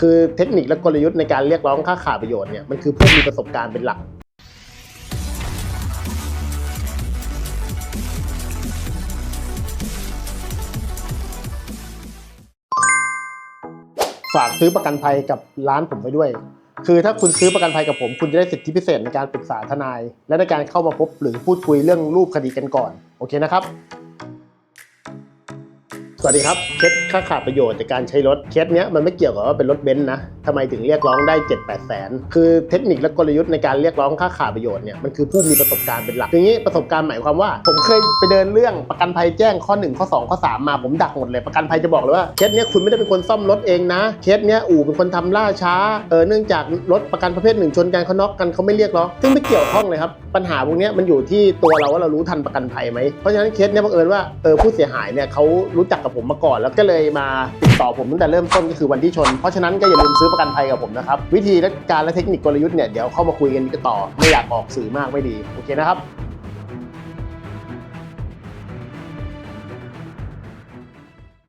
คือเทคนิคและกลยุทธ์ในการเรียกร้องค่าขาดประโยชน์เนี่ยมันคือผู้มีประสบการณ์เป็นหลัก ฝากซื้อประกันภัยกับร้านผมไปด้วย คือถ้าคุณซื้อประกันภัยกับผม คุณจะได้สิทธิพิเศษในการปรึกษาทนาย และในการเข้ามาพบหรือพูดคุยเรื่องรูปคดีกันก่อน โอเคนะครับ วัสดีครับเคสค่าขาดประโยชน์จากการใช้รถเคสเนี้ยมันไม่เกี่ยวกับว่าเป็นรถเบนซ์นะทำไมถึงเรียกร้องได้ 7 8แสนคือเทคนิคและกลยุทธ์ในการเรียกร้องค่าขาดประโยชน์เนี่ยมันคือผู้มีประสบการณ์เป็นหลักทีนี้ประสบการณ์หมายความว่า ผมเคยไปเดินเรื่องประกันภัยแจ้งข้อ 1 ข้อ 2 ข้อ 3 มาผมดักหมดเลยประกันภัยจะบอกเลยว่าเคสเนี้ยคุณไม่ได้เป็นคนซ่อมรถเองนะเคสเนี้ยอู่เป็นคนทำล่าช้าเออเนื่องจากรถประกันประเภทหนึ่งชนกันเขาน็อกกันเขาไม่เรียกร้องซึ่งไม่เกี่ยวข้องเลยครับปัญหาพวกเนี้ยมันอยู่ที่ตัวเราว่าเรารู้ทันประกันภัยไหมเพราะฉะนั้นเคสเนี้ยบังเอิญว่าเออผู้เสียหายเนี่ยเขารู้จักกับผมมาก่อน แล้วก็เลยมาติดต่อผมตั้งแต่เริ่มต้นก็คือวันที่ชน เพราะฉะนั้นก็อย่าลืมซื้อประกันภัยกับผมนะครับวิธีและการและเทคนิคกลยุทธ์เนี่ยเดี๋ยวเข้ามาคุยกันต่อไม่อยากออกสื่อมากไม่ดีโอเคนะครับ